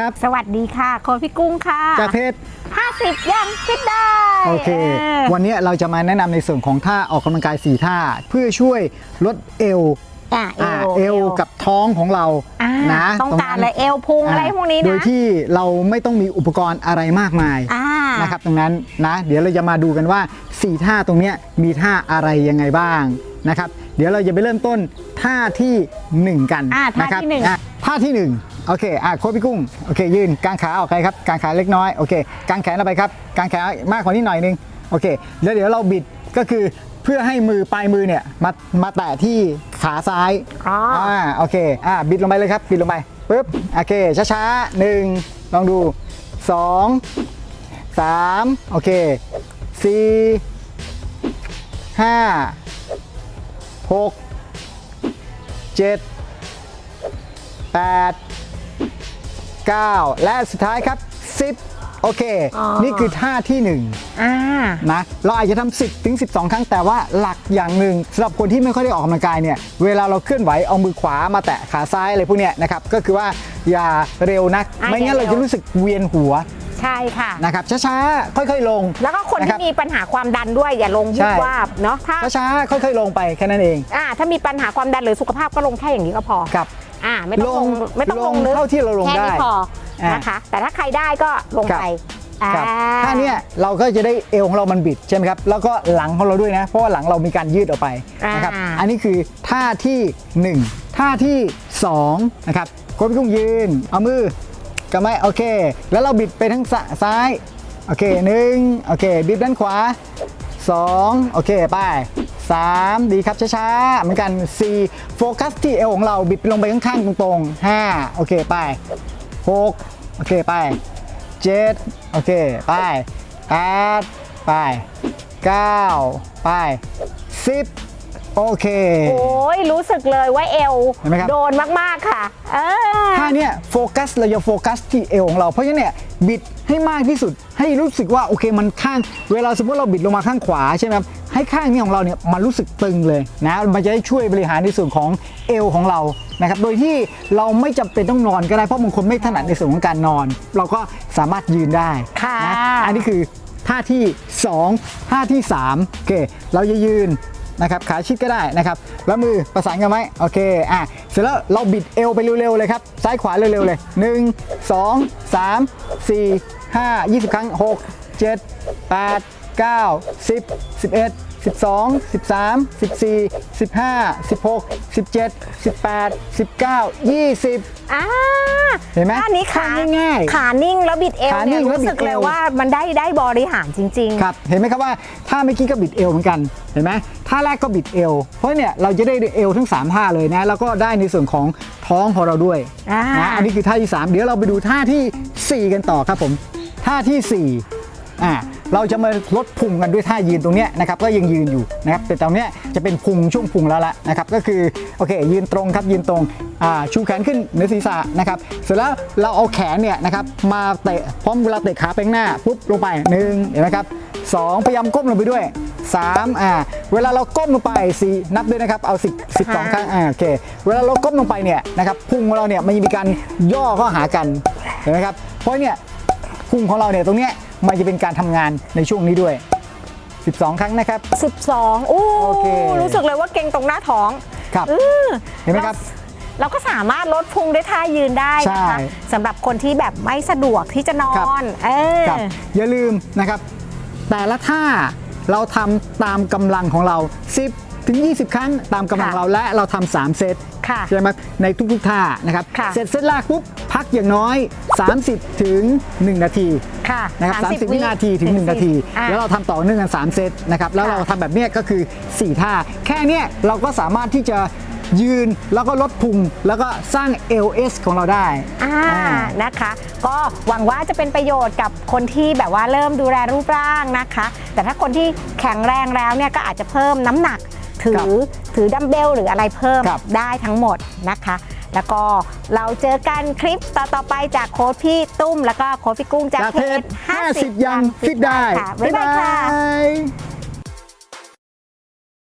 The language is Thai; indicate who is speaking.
Speaker 1: ครับสวัสดีค่ะโคพี่กุ้งค่ะจากเพชร 50 ยังคิดได้
Speaker 2: โอเค วันนี้เราจะมาแนะนำในส่วนของท่าออกกำลังกาย 4 ท่า เพื่อช่วยลดเอวเอว กับท้องของเรา
Speaker 1: นะต้องการอะไรเอวพุง อะไรพวกนี้นะโ
Speaker 2: ดยที่เราไม่ต้องมีอุปกรณ์อะไรมากมาย นะครับตรงนั้น นะ เดี๋ยวเราจะมาดูกันว่า4ท่าตรงนี้มีท่าอะไรยังไงบ้างนะครับ เดี๋ยวเราจะไปเริ่มต้นท่าที่ 1 กันนะครับท่าที่ท่าที่ 1โอเคอ่ะโค้ดพี่กุ้ง โอเค ยืน กางขาออกไปครับ กางขาเล็กน้อย โอเค กางแขนออกไปครับ กางแขนมากกว่านี้หน่อยนึง โอเค แล้วเดี๋ยวเราบิด ก็คือเพื่อให้มือปลายมือเนี่ยมา มาแตะที่ขาซ้าย อ๋ออ่าโอเคอ่าบิดลงไปเลยครับ บิดลงไป ปึ๊บ โอเคช้าๆหนึ่ง ลองดูสองสามโอเคสี่ห้าหกเจ็ดแปด9 และสุดท้ายครับ 10 โอเคอนี่คือท่าที่1อ่านะเราอาจจะทำ10 ถึง 12 ครั้งแต่ว่าหลักอย่างหนึ่งสำหรับคนที่ไม่ค่อยได้ออกกำลังกายเนี่ย เวลาเราเคลื่อนไหวเอามือขวามาแตะขาซ้ายอะไรพวกเนี้ยนะครับ ก็คือว่าอย่าเร็วนักะไม่งั้นเราจะรู้สึกเวียนหัวใช่ค่ะนะครับช้าๆค่อยๆลง
Speaker 1: แล้วก็คนคที่มีปัญหาความดันด้วยอย่าลงวุใ่บวาบเนาะ
Speaker 2: ช้าๆค่อยๆ ลงไปแค่นั้นเอง
Speaker 1: อ่าถ้ามีปัญหาความดันหรือสุขภาพก็ลงแค่อย่างนี้ก็พอครับอ่าไม่ต้องลง
Speaker 2: ไม่ต้องลงลึกเท่าที่เราลงได
Speaker 1: ้พอนะคะแต่ถ้าใครได้ก็ลงไป
Speaker 2: ถ้าเนี้ยเราก็จะได้เอวของเรามันบิดใช่ไหมครับ แล้วก็หลังของเราด้วยนะเพราะว่าหลังเรามีการยืดออกไปนะครับอันนี้คือท่าที่1ท่าที่2นะครับคนกุ้งยืนเอามือกบไม้โอเค แล้วเราบิดไปทั้งซ้ายโอเคหนึ่งโอเค บิดด้านขวา2โอเคไป3ดีครับ ช้าๆเหมือนกัน4โฟกัสที่ เอวของเราบิดลงไปข้างๆ ตรงๆ5โอเค ไป6โอเค ไป7โอเค ไป8ไป9 ไป10โอเค
Speaker 1: โอ้ย รู้สึกเลยว่าเอวเนมโดนมากๆค่ะเออ
Speaker 2: ถ้าเนี่ยโฟกัสเราจะโฟกัสที่เอวของเรา เพราะฉะนั้นเนี่ยบิดให้มากที่สุด ให้รู้สึกว่าโอเคมันข้าง เวลาสมมติเราบิดลงมาข้างขวาใช่ไหมครับ ให้ข้างนี้ของเราเนี่ยมันรู้สึกตึงเลยนะ มันจะได้ช่วยบริหารในส่วนของเอวของเรานะครับ โดยที่เราไม่จำเป็นต้องนอนก็ได้ เพราะบางคนไม่ถนัดในส่วนของการนอน เราก็สามารถยืนได้
Speaker 1: ค่ะนะ อ
Speaker 2: ันนี้คือท่าที่2ท่าที่ 3 โอเค เราจะยืนนะครับขาชิดก็ได้นะครับ แล้วมือประสานกันไหมโอเค อ่ะ เสร็จแล้วเราบิดเอวไปเร็วๆเลยครับ ซ้ายขวาเร็วๆเลย 1 2 3 4 5 20 ครั้ง 6 7 8 9 10 11 12 13 14 15 16 17 18 19 20
Speaker 1: อ้าเห็นไหมดานี้ขาง่ายขานิ่งแล้วบิดเอว
Speaker 2: ขาเนี่ยงรู้สึกเล
Speaker 1: ยว่ามันได้ได้บริหารจริง
Speaker 2: ครับเห็นไหมครับว่าถ้าไม่กินก็บิดเอวเหมือนกัน เห็นไหมท่าแรกก็บิดเอว เพราะเนี่ยเราจะได้เอวทั้ง3ท่าเลยนะแล้วก็ได้ในส่วนของท้องของเราด้วยอนะอันนี้คือท่าที่ 3 เดี๋ยวเราไปดูท่าทีสี่4 กันต่อครับผม ท่าที่สี่อ่าเราจะมาลดพุงกันด้วยท่ายืนตรงเนี้ยนะครับ ก็ยังยืนอยู่นะครับแต่ตอนเนี้ยจะเป็นพุงช่วงพุงแล้วละนะครับก็คือโอเคยืนตรงครับยืนตรงชูแขนขึ้นเหนือศีรษะนะครับ เสร็จแล้วเราเอาแขนเนี่ยนะครับ มาเตะพร้อมเวลาเตะขาไปงหน้า ปุ๊บ ลงไปหนึ่งเห็นไหมครับสองพยายามก้มลงไปด้วยสามอ่าเวลาเราก้มลงไปสี่นับด้วยนะครับเอาสิบสิบสองครั้งอ่าโอเคเวลาเราก้มลงไปเนี่ยนะครับพุงของเราเนี่ยมันมีการย่อเข้าหากันเห็นไหมครับเพราะเนี่ยพุงของเราเนี่ยตรงเนี้ยมันจะเป็นการทำงานในช่วงนี้ด้วย 12 ครั้งนะครับ
Speaker 1: 12โอ้รู้สึกเลยว่าเก่งตรงหน้าท้อง
Speaker 2: ครับเห็นไหมครับ
Speaker 1: เราก็สามารถลดพุงด้วยท่ายืนได้นะคะสำหรับคนที่แบบไม่สะดวกที่จะนอนเออ
Speaker 2: อย่าลืมนะครับ แต่ละท่าเราทำตามกำลังของเรา 10ถึง20 ครั้ง ตามกำลังเราและเราทำสา3เซตใช่ไหมในทุกๆท่านะครับเสร็จเซตแรกปุ๊บพักอย่างน้อย 30ถึง1นาที
Speaker 1: นะครับ30 วินาที
Speaker 2: ถึง1นาที แล้วเราทำต่อเนื่องกัน 3 เซตนะครับ แล้วเราทำแบบนี้ก็คือ 4 ท่า แค่เนี้ยเราก็สามารถที่จะยืนแล้วก็ลดพุง แล้วก็สร้าง LS ของเราได้
Speaker 1: อ่า นะคะ ก็หวังว่าจะเป็นประโยชน์กับคนที่แบบว่าเริ่มดูแลรูปร่างนะคะ แต่ถ้าคนที่แข็งแรงแล้วเนี่ยก็อาจจะเพิ่มน้ำหนักถือถือดัมเบล หรืออะไรเพิ่ม ได้ทั้งหมดนะคะ แล้วก็เราเจอกันคลิปต่อตอไปจากโค้ชพี่ตุ้ม แล้วก็โค้ชพี่กุ้งจากเพจ
Speaker 2: 50ยังฟิตได้ค่ะ
Speaker 1: บ๊ายบายค่ะ